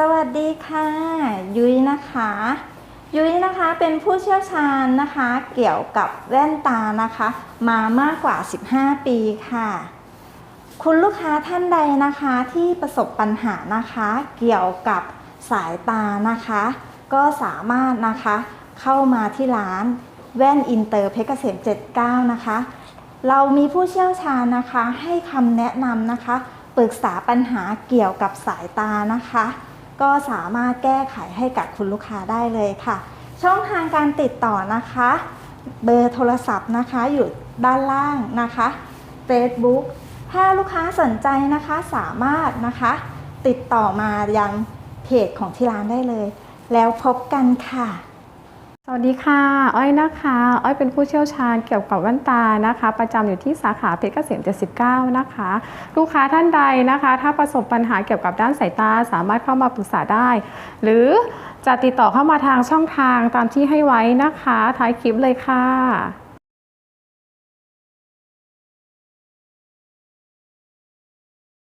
สวัสดีค่ะ ยุ้ยนะคะ ยุ้ยนะคะเป็นผู้เชี่ยวชาญนะคะ เกี่ยวกับแว่นตานะคะ มามากกว่า 15 ปีค่ะ คุณลูกค้าท่านใดนะคะที่ประสบปัญหานะคะ เกี่ยวกับสายตานะคะ ก็สามารถนะคะเข้ามาที่ร้านแว่นอินเตอร์เพชรเกษม 79 นะคะ เรามีผู้เชี่ยวชาญนะคะให้คำแนะนำนะคะปรึกษาปัญหาเกี่ยวกับสายตานะคะ ก็สามารถแก้ไขให้กับคุณลูกค้าได้เลยค่ะ ช่องทางการติดต่อนะคะ เบอร์โทรศัพท์นะคะอยู่ด้านล่างนะคะ Facebook ถ้าลูกค้าสนใจนะคะสามารถนะคะ ติดต่อมายังเพจของที่ร้านได้เลย แล้วพบกันค่ะ สวัสดีค่ะ อ้อยนะคะ อ้อยเป็นผู้เชี่ยวชาญเกี่ยวกับแว่นตานะคะ ประจำอยู่ที่สาขาเพชรเกษม 79 นะคะ ลูกค้าท่านใดนะคะ ถ้าประสบปัญหาเกี่ยวกับด้านสายตาสามารถเข้ามาปรึกษาได้ หรือจะติดต่อเข้ามาทางช่องทางตามที่ให้ไว้นะคะ ท้ายคลิปเลยค่ะ